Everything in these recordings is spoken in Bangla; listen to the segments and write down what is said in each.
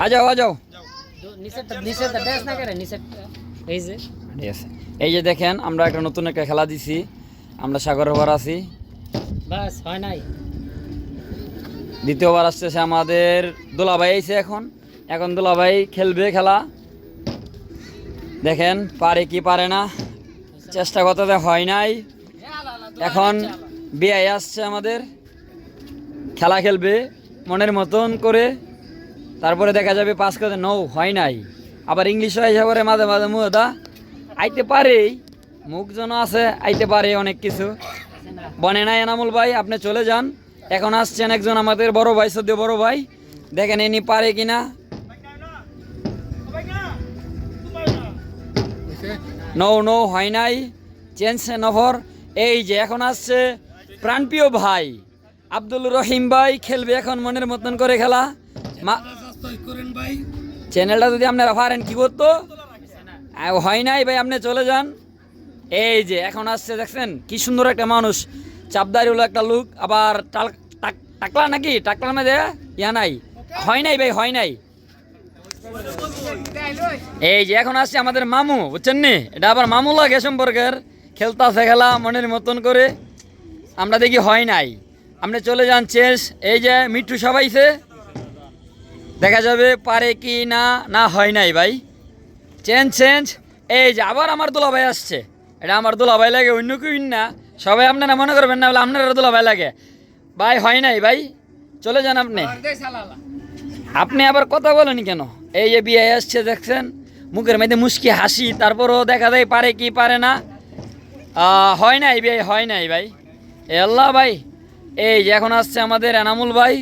আ যাও আ যাও এই যে দেখেন আমরা একটা নতুন একটা খেলা দিছি। আমরা সাগর ওভার আছি। বাস হয় নাই। দ্বিতীয়বার আসতেছে আমাদের দোলাভাই আইছে এখন। এখন দোলাভাই খেলবে খেলা। দেখেন পারে কি পারে না। চেষ্টা করতে হয় নাই। এখন বিআই আসছে আমাদের। খেলা খেলবে মনের মতন করে। তারপরে দেখা যাবে পাস করতে নৌ হয় নাই। আবার ইংলিশ হয় করে মাঝে মাঝে মুদা আইতে পারেই মুখ যেন আছে, আইতে পারে অনেক কিছু। বনে নাই এনামুল ভাই, আপনি চলে যান। এখন আসছেন একজন আমাদের বড় ভাই, সদ্য বড় ভাই। দেখেন এনি পারে কিনা। নৌ নৌ হয় নাই চেঞ্জ নভর। এই যে এখন আসছে প্রাণপ্রিয় ভাই, আব্দুল রহিম ভাই, খেলবে এখন মনের মতন করে খেলা। মা চ্যানেলটা যদি আপনারা পারেন কি করতো? হয় নাই ভাই, আপনি চলে যান। এই যে, এখন আসছে, দেখছেন? কি সুন্দর একটা মানুষ। চাপদারি হলো একটা লুক, আবার টাকলা নাকি? টাকলার মধ্যে ইয়া নাই। হয় নাই ভাই, হয় নাই। এই যে, এখন আসছে আমাদের মামু, বুঝছেন নি? এটা আবার মামু লাগে সম্পর্কের। খেলতাছে খেলা, মনের মতন করে। আমরা দেখি হয় নাই। আপনি চলে যান চেস এই যে, মিঠু সবাইছে। দেখা যাবে, পারে কি না না হয় নাই ভাই। চেঞ্জ চেঞ্জ এই যে আবার আমার দুলাভাই আসছে। এটা আমার দুলাভাই লাগে, অন্য কেউ না। সবাই আপনারা মনে করবেন না, বলে আপনারা দুলাভাই লাগে। ভাই, হয় নাই ভাই। চলে যান আপনি। আপনি আবার কথা বলেন কেন? এই যে বিয়ে আসছে, দেখছেন? মুখের মধ্যে মুশকি হাসি, তারপরও দেখা যায় পারে কি, পারে না। হয় নাই ভাই, হয় নাই ভাই। এ আল্লাহ ভাই, এই যে এখন আসছে আমাদের এনামুল ভাই।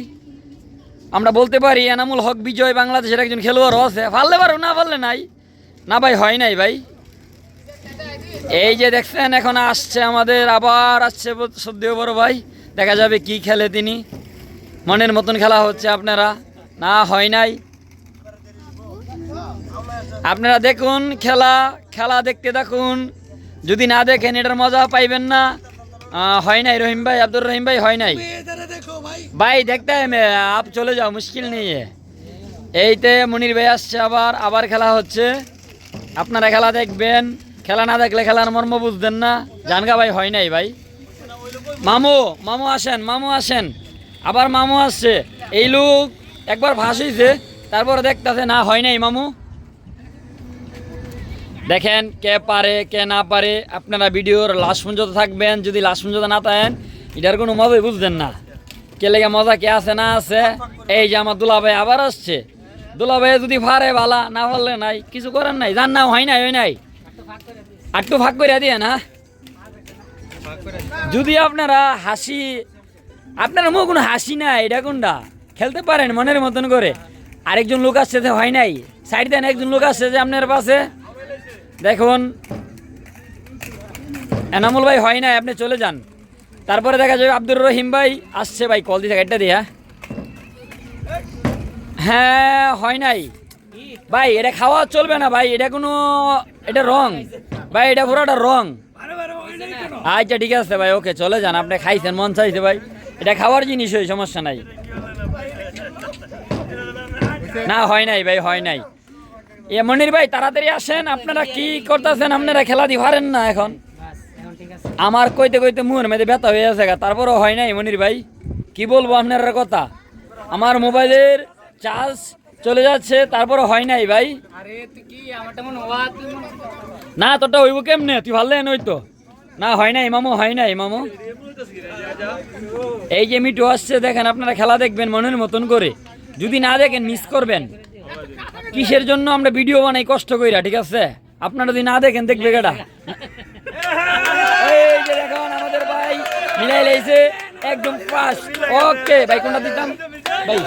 আমরা বলতে পারি, এনামুল হক বিজয় বাংলাদেশের একজন খেলোয়াড়ও আছে। পারলে পারো, না পারলে নাই। না ভাই, হয় নাই ভাই। এই যে দেখছেন, এখন আসছে আমাদের, আবার আসছে সদ্য বড় ভাই। দেখা যাবে কি খেলে তিনি। মনের মতন খেলা হচ্ছে আপনারা। না, হয় নাই। আপনারা দেখুন, খেলা খেলা দেখতে দেখুন যদি না দেখেন, এটার মজা পাইবেন না। হয় নাই রহিম ভাই, আব্দুর রহিম ভাই, হয় নাই। ভাই, দেখতে হবে, আপ চলে যাও, মুশকিল নেই এইতে মনির ভাই আসছে আবার আবার খেলা হচ্ছে। আপনারা খেলা দেখবেন, খেলা না দেখলে খেলার মর্ম বুঝবেন না। জানগা ভাই, হয় নাই ভাই। মামু মামু আসেন মামু আসেন। আবার মামু আসছে। এই লোক একবার ভাসিছে তারপরে দেখতেছে, না, হয় নাই মামু। দেখেন, কে পারে, কে না পারে, আপনারা ভিডিওর লাস্ট পর্যন্ত থাকবেন, যদি লাস্ট পর্যন্ত না থাকেন, এটার কোনো মজাই বুঝবেন না। কে লেগে মজা কে আছে না আছে, এই যে আমার দুলাভাই আবার আসছে। দুলাভাই যদি পারে ভালা না পারলে নাই, কিছু করার নাই জান না হয় নাই হয় নাই। আটটু ভাগ করে দিয়ে না? যদি আপনারা হাসি, আপনার মুখ কোনো হাসি না এটা কোনটা? খেলতে পারেন মনের মতন করে। আরেকজন লোক আসছে যে হয় নাই, সাইড দেন, একজন লোক আসছে যে আপনার পাশে। দেখুন, এনামুল ভাই হয় নাই, আপনি চলে যান। তারপরে দেখা যাবে আব্দুর রহিম ভাই আসছে ভাই কল দিতে এটা দিয়া। হ্যাঁ হয় নাই। ভাই, এটা খাওয়া চলবে না ভাই, এটা কোনো, এটা রং। ভাই, এটা পুরোটা রং। আচ্ছা ঠিক আছে ভাই ওকে চলে যান, আপনি খাইছেন, মন চাইছে ভাই। এটা খাওয়ার জিনিস হয় সমস্যা নাই। না, হয় নাই ভাই, হয় নাই। এ, মনির ভাই, তাড়াতাড়ি আসেন, আপনারা কি করতেছেন, আপনারা খেলা দি পারেন না এখন? আমার কইতে কইতে মুহের মধ্যে ব্যথা হয়ে আছে তারপরও হয় নাই মনির ভাই। কি বলব আপনার কথা? আমার মোবাইলের চার্জ চলে যাচ্ছে তারপরও হয় নাই ভাই। না তোরটা হইব কেমনে? তুই ভালো নই তো। না হয় নাই মামু হয় নাই মামু। এই যে মিটু আসছে দেখেন আপনারা খেলা দেখবেন মনের মতন করে। যদি না দেখেন মিস করবেন। কিসের জন্য আমরা ভিডিও বানাই কষ্ট কইরা ঠিক আছে? আপনারা যদি না দেখেন দেখবে কেটা এই যে দেখুন আমাদের ভাই মিলাই লাইছে একদম ফাস্ট ওকে ভাই কোনটা দিতাম? ভাই।